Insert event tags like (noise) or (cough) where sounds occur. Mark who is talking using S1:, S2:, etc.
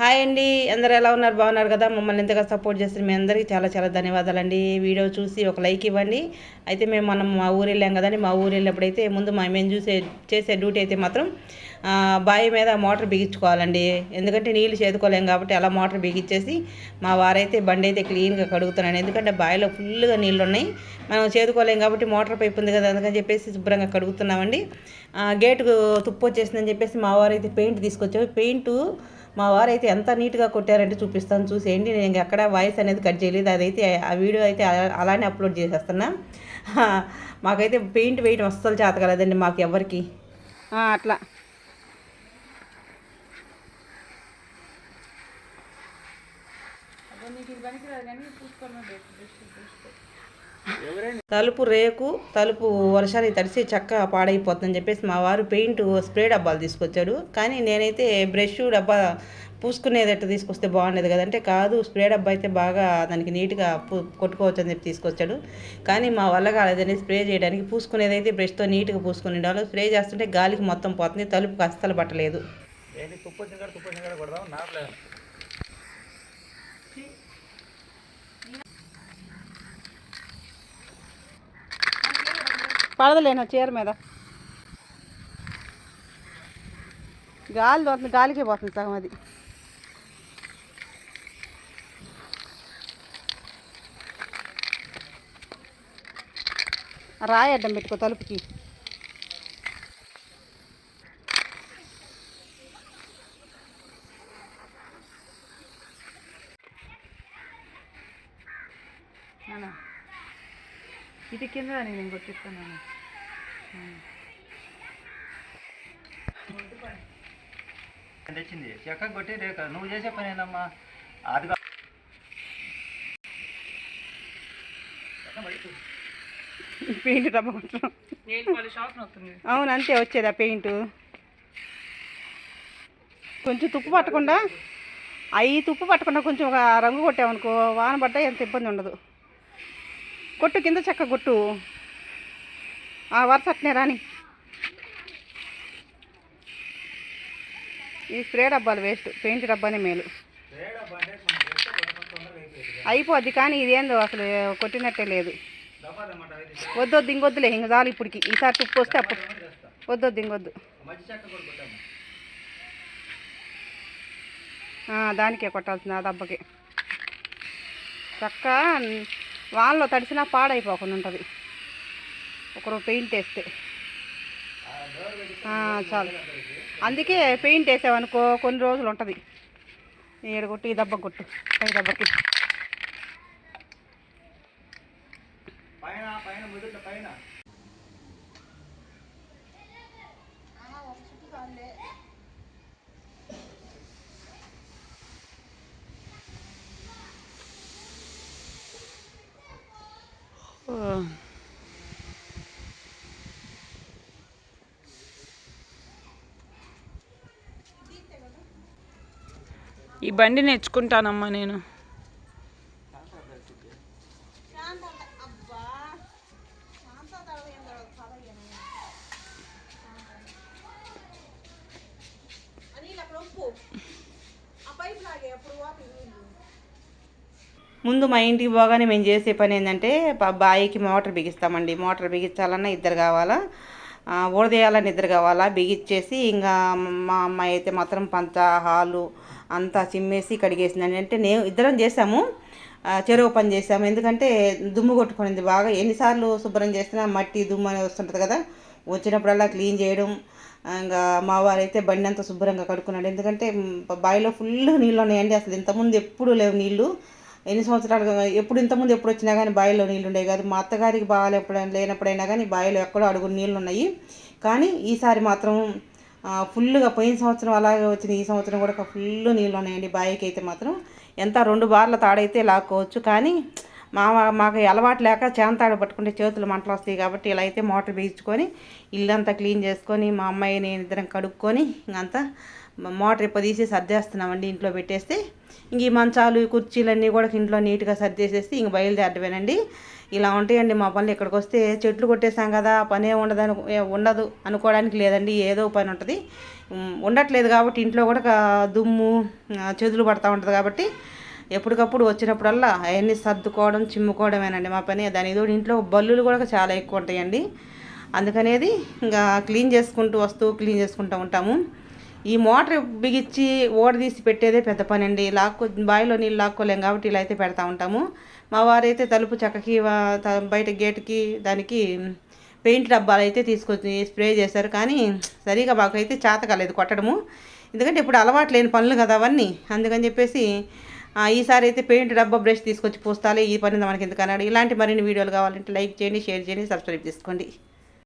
S1: Hi అండి అందరు ఎలా ఉన్నారు? బాగున్నారు కదా? మమ్మల్ని ఎంతగా సపోర్ట్ చేస్తారు మీ అందరికీ చాలా చాలా ధన్యవాదాలండి. వీడియో చూసి ఒక లైక్ ఇవ్వండి. అయితే మేము మనం మా ఊరు వెళ్ళాం కదండి మా ఊరు వెళ్ళినప్పుడైతే ముందు మా మేము చూసే చేసే డ్యూటీ అయితే మాత్రం బావి మీద మోటార్ బిగించుకోవాలండి. ఎందుకంటే నీళ్ళు చేదుకోలేం కాబట్టి అలా మోటార్ బిగించేసి మా వారైతే బండి అయితే క్లీన్గా కడుగుతున్నాను ఎందుకంటే బావిలో ఫుల్గా నీళ్ళు ఉన్నాయి మనం చేదుకోలేం కాబట్టి మోటార్ పైపు ఉంది కదా అందుకని చెప్పేసి శుభ్రంగా కడుగుతున్నామండి. గేటుకు తుప్పు వచ్చేసిందని చెప్పేసి మా వారైతే పెయింట్ తీసుకొచ్చాము పెయింట్ మా వారు అయితే ఎంత నీట్గా కొట్టారంటే చూపిస్తాను చూసేయండి. నేను ఎక్కడ వాయిస్ అనేది కట్ చేయలేదు. అదైతే ఆ వీడియో అయితే అలానే అప్లోడ్ చేసేస్తున్నా. (laughs) మాకైతే పెయింట్ వేయటం అస్సలు చేత కలదండి మాకు ఎవరికి అట్లా. తలుపు రేకు తలుపు వర్షానికి తడిసి చక్క పాడైపోతుందని చెప్పేసి మా వారు పెయింట్ స్ప్రే డబ్బాలు తీసుకొచ్చాడు. కానీ నేనైతే బ్రష్ డబ్బా పూసుకునేదట్టు తీసుకొస్తే బాగుండేది కదంటే కాదు స్ప్రే డబ్బా అయితే బాగా దానికి నీట్గా కొట్టుకోవచ్చు అని చెప్పి తీసుకొచ్చాడు. కానీ మా వల్ల కాలేదని స్ప్రే చేయడానికి పూసుకునేది అయితే బ్రష్తో నీట్గా పూసుకుని ఉండాలి స్ప్రే చేస్తుంటే గాలికి మొత్తం పోతుంది తలుపుకి అస్సలు పట్టలేదు. పడదలేనా చీర మీద. గాలి పోతుంది గాలికే పోతుంది సగం అది. రాయి అడ్డం పెట్టుకో తలుపుకి. ఇది కింద నేను కొట్టిస్తాను
S2: తెచ్చింది. చెక్క కొట్టి రేఖ. నువ్వు చేసే పని ఏందమ్మా? అది
S1: పెయింట్ అవును అంతే వచ్చేది ఆ పెయింట్. కొంచెం తుప్పు పట్టకుండా అవి తుప్పు పట్టకుండా కొంచెం ఒక రంగు కొట్టామనుకో వాన పడ్డా ఎంత ఇబ్బంది ఉండదు. కొట్టు కింద చెక్క కొట్టు. ఆ వరుస అట్నే రాని. ఈ స్ప్రే డబ్బాలు వేస్ట్ పెయింట్ డబ్బానే మేలు. అయిపోద్ది కానీ ఇదేందో అసలు కొట్టినట్టే లేదు. వద్దొద్దు ఇంకొద్దులే ఇంక చాలు ఇప్పటికి. ఈసారి తుప్పు వస్తే అప్పుడు. వద్దొద్దు ఇంకొద్దు. దానికే కొట్టాల్సింది ఆ దెబ్బకి చక్క వాళ్ళలో తడిసినా పాడైపోకుండా ఉంటుంది. ఒకరు పెయింట్ వేస్తే. చాలు. అందుకే పెయింట్ వేసామనుకో కొన్ని రోజులు ఉంటుంది. ఏడు కొట్టు ఈ దెబ్బ కొట్టు పై దెబ్బకి. ఈ బండి నేర్చుకుంటానమ్మా నేను. ముందు మా ఇంటికి పోగానే మేము చేసే పని ఏంటంటే బాయికి మోటార్ బిగిస్తామండి. మోటార్ బిగించాలన్నా ఇద్దరు కావాలా. ఊడదేయాలని ఇద్దరు కావాలా. బిగిచ్చేసి ఇంకా మా అమ్మాయి అయితే మాత్రం పంచ హాలు అంతా చిమ్మేసి కడిగేసిందండి. అంటే నేను ఇద్దరం చేసాము. చెరువు పని చేసాము. ఎందుకంటే దుమ్ము కొట్టుకునింది బాగా ఎన్నిసార్లు శుభ్రం చేసినా మట్టి దుమ్ము అనేది వస్తుంటుంది కదా. వచ్చినప్పుడల్లా క్లీన్ చేయడం ఇంకా మా వారైతే బండి అంతా శుభ్రంగా కడుక్కున్నాడు. ఎందుకంటే బావిలో ఫుల్ నీళ్ళు ఉన్నాయండి అసలు ఇంతకుముందు ఎప్పుడు లేవు నీళ్ళు. ఎన్ని సంవత్సరాలు ఎప్పుడు ఇంతకుముందు ఎప్పుడు వచ్చినా కానీ బావిలో నీళ్ళు ఉండేవి కాదు. మా అత్తగారికి బాగా లేనప్పుడైనా కానీ బావిలో ఎక్కడో అడుగు నీళ్ళు ఉన్నాయి. కానీ ఈసారి మాత్రం ఫుల్గా పోయిన సంవత్సరం అలాగే వచ్చిన ఈ సంవత్సరం కూడా ఫుల్ నీళ్ళు ఉన్నాయండి. బావికి అయితే మాత్రం ఎంత రెండు బార్ల తాడైతే లాక్కోవచ్చు. కానీ మా మాకు అలవాటు లేక చేంతాడు పట్టుకుంటే చేతులు మంటలు వస్తాయి కాబట్టి ఇలా అయితే మోటార్ బీచుకొని ఇల్లంతా క్లీన్ చేసుకొని మా అమ్మాయి నేను ఇద్దరం కడుక్కొని ఇంకంతా మోటార్ ఇప్పుడు తీసి సర్దేస్తున్నామండి ఇంట్లో పెట్టేస్తే. ఇంక ఈ మంచాలు కుర్చీలన్నీ కూడా ఇంట్లో నీట్గా సర్దేసేసి ఇంక బయలుదేరడమేనండి. ఇలా ఉంటాయండి మా పనులు. ఇక్కడికి వస్తే చెట్లు కొట్టేసాం కదా పనే ఉండదు ఉండదు అనుకోవడానికి లేదండి. ఏదో పని ఉంటుంది. ఉండట్లేదు కాబట్టి ఇంట్లో కూడా దుమ్ము చెదులు పడతా ఉంటుంది కాబట్టి ఎప్పటికప్పుడు వచ్చినప్పుడల్లా అవన్నీ సర్దుకోవడం చిమ్ముకోవడమేనండి మా పని. దాని తోడు ఇంట్లో బల్లులు కూడా చాలా ఎక్కువ ఉంటాయండి. అందుకనేది ఇంకా క్లీన్ చేసుకుంటూ వస్తూ క్లీన్ చేసుకుంటూ ఉంటాము. ఈ మోటార్ బిగించి ఓడ తీసి పెట్టేదే పెద్ద పని అండి లాక్కో బావిలో నీళ్ళు లాక్కోలేం కాబట్టి ఇలా అయితే పెడతా ఉంటాము. మా వారైతే తలుపు చక్కకి బయట గేట్కి దానికి పెయింట్ డబ్బాలు అయితే తీసుకొచ్చి స్ప్రే చేశారు. కానీ సరిగా మాకైతే చేత కాలేదు కొట్టడము. ఎందుకంటే ఇప్పుడు అలవాటు లేని పనులు కదా అవన్నీ. అందుకని చెప్పేసి ఈసారి అయితే పెయింట్ డబ్బా బ్రష్ తీసుకొచ్చి పూస్తాలే ఈ పని మనకి ఎందుకన్నాడు ఇలాంటి మరిన్ని వీడియోలు కావాలంటే లైక్ చేయండి షేర్ చేయండి సబ్స్క్రైబ్ చేసుకోండి.